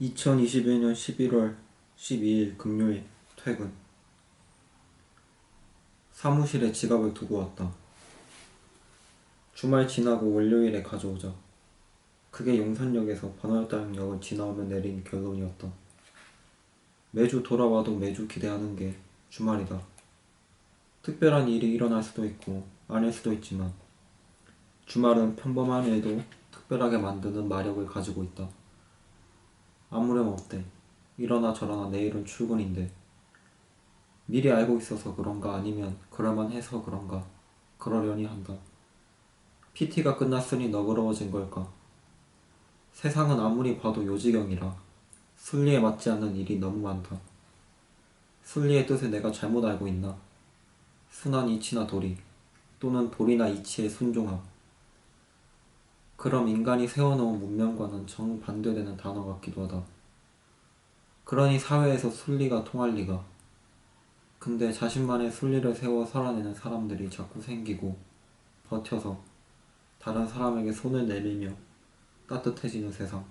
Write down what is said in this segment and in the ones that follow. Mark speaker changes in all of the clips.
Speaker 1: 2021년 11월 12일 금요일 퇴근 사무실에 지갑을 두고 왔다. 주말 지나고 월요일에 가져오자. 그게 용산역에서 반월당역을 지나오면 내린 결론이었다. 매주 돌아와도 매주 기대하는 게 주말이다. 특별한 일이 일어날 수도 있고 아닐 수도 있지만 주말은 평범한 일도 특별하게 만드는 마력을 가지고 있다. 아무렴 없대. 이러나 저러나 내일은 출근인데. 미리 알고 있어서 그런가 아니면 그럴만 해서 그런가 그러려니 한다. PT가 끝났으니 너그러워진 걸까? 세상은 아무리 봐도 요지경이라 순리에 맞지 않는 일이 너무 많다. 순리의 뜻을 내가 잘못 알고 있나? 순한 이치나 도리 또는 도리나 이치의 순종함 그럼 인간이 세워놓은 문명과는 정반대되는 단어 같기도 하다. 그러니 사회에서 순리가 통할 리가. 근데 자신만의 순리를 세워 살아내는 사람들이 자꾸 생기고 버텨서 다른 사람에게 손을 내밀며 따뜻해지는 세상.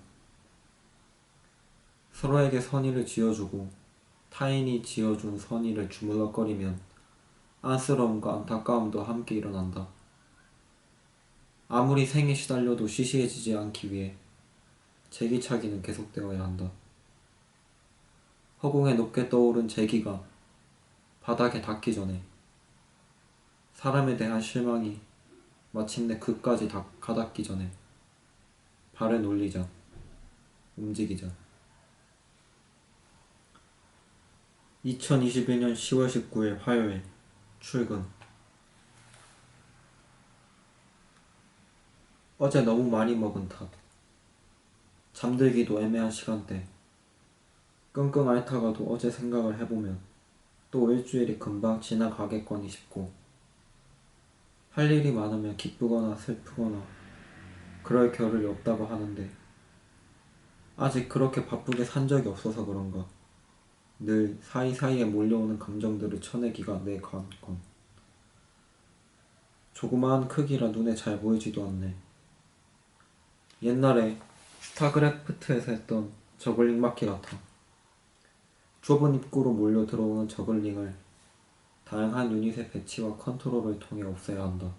Speaker 1: 서로에게 선의를 지어주고 타인이 지어준 선의를 주물럭거리면 안쓰러움과 안타까움도 함께 일어난다. 아무리 생에 시달려도 시시해지지 않기 위해 제기차기는 계속되어야 한다. 허공에 높게 떠오른 제기가 바닥에 닿기 전에 사람에 대한 실망이 마침내 그까지 다 가닿기 전에 발을 놀리자 움직이자 2021년 10월 19일 화요일 출근 어제 너무 많이 먹은 탓. 잠들기도 애매한 시간대. 끙끙 앓다가도 어제 생각을 해보면 또 일주일이 금방 지나가겠거니 싶고. 할 일이 많으면 기쁘거나 슬프거나 그럴 겨를이 없다고 하는데 아직 그렇게 바쁘게 산 적이 없어서 그런가. 늘 사이사이에 몰려오는 감정들을 쳐내기가 내 관건. 조그마한 크기라 눈에 잘 보이지도 않네 옛날에 스타크래프트에서 했던 저글링 마키 같아 좁은 입구로 몰려 들어오는 저글링을 다양한 유닛의 배치와 컨트롤을 통해 없애야 한다.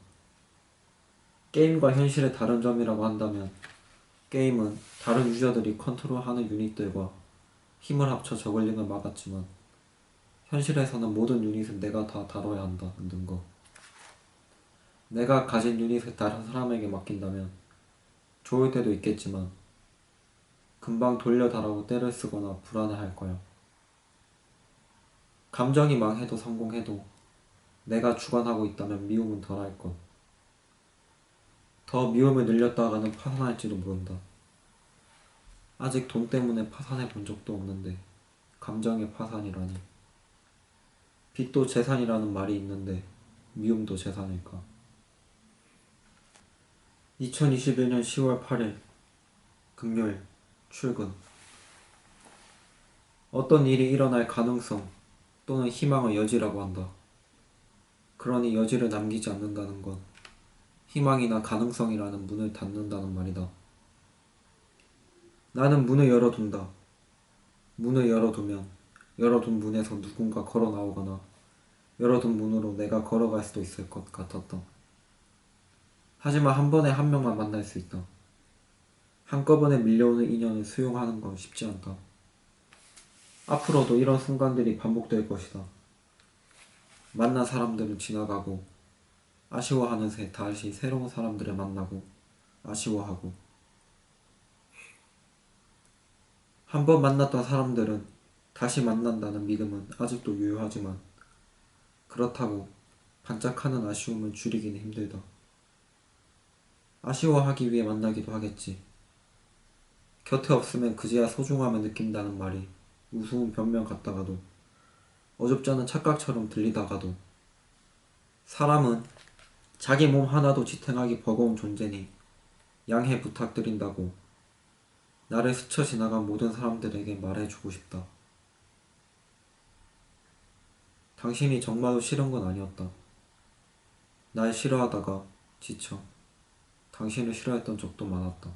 Speaker 1: 게임과 현실의 다른 점이라고 한다면 게임은 다른 유저들이 컨트롤하는 유닛들과 힘을 합쳐 저글링을 막았지만 현실에서는 모든 유닛은 내가 다 다뤄야 한다는 거. 내가 가진 유닛을 다른 사람에게 맡긴다면 좋을 때도 있겠지만 금방 돌려달라고 때를 쓰거나 불안해할 거야. 감정이 망해도 성공해도 내가 주관하고 있다면 미움은 덜할 것. 더 미움을 늘렸다가는 파산할지도 모른다. 아직 돈 때문에 파산해 본 적도 없는데 감정의 파산이라니. 빚도 재산이라는 말이 있는데 미움도 재산일까? 2021년 10월 8일 금요일 출근 어떤 일이 일어날 가능성 또는 희망을 여지라고 한다. 그러니 여지를 남기지 않는다는 건 희망이나 가능성이라는 문을 닫는다는 말이다. 나는 문을 열어둔다. 문을 열어두면 열어둔 문에서 누군가 걸어 나오거나 열어둔 문으로 내가 걸어갈 수도 있을 것 같았다. 하지만 한 번에 한 명만 만날 수 있다. 한꺼번에 밀려오는 인연을 수용하는 건 쉽지 않다. 앞으로도 이런 순간들이 반복될 것이다. 만난 사람들은 지나가고 아쉬워하는 새 다시 새로운 사람들을 만나고 아쉬워하고 한 번 만났던 사람들은 다시 만난다는 믿음은 아직도 유효하지만 그렇다고 반짝하는 아쉬움을 줄이기는 힘들다. 아쉬워하기 위해 만나기도 하겠지. 곁에 없으면 그제야 소중함을 느낀다는 말이 우스운 변명 같다가도 어줍지 않은 착각처럼 들리다가도 사람은 자기 몸 하나도 지탱하기 버거운 존재니 양해 부탁드린다고 나를 스쳐 지나간 모든 사람들에게 말해주고 싶다. 당신이 정말로 싫은 건 아니었다. 날 싫어하다가 지쳐 당신을 싫어했던 적도 많았다.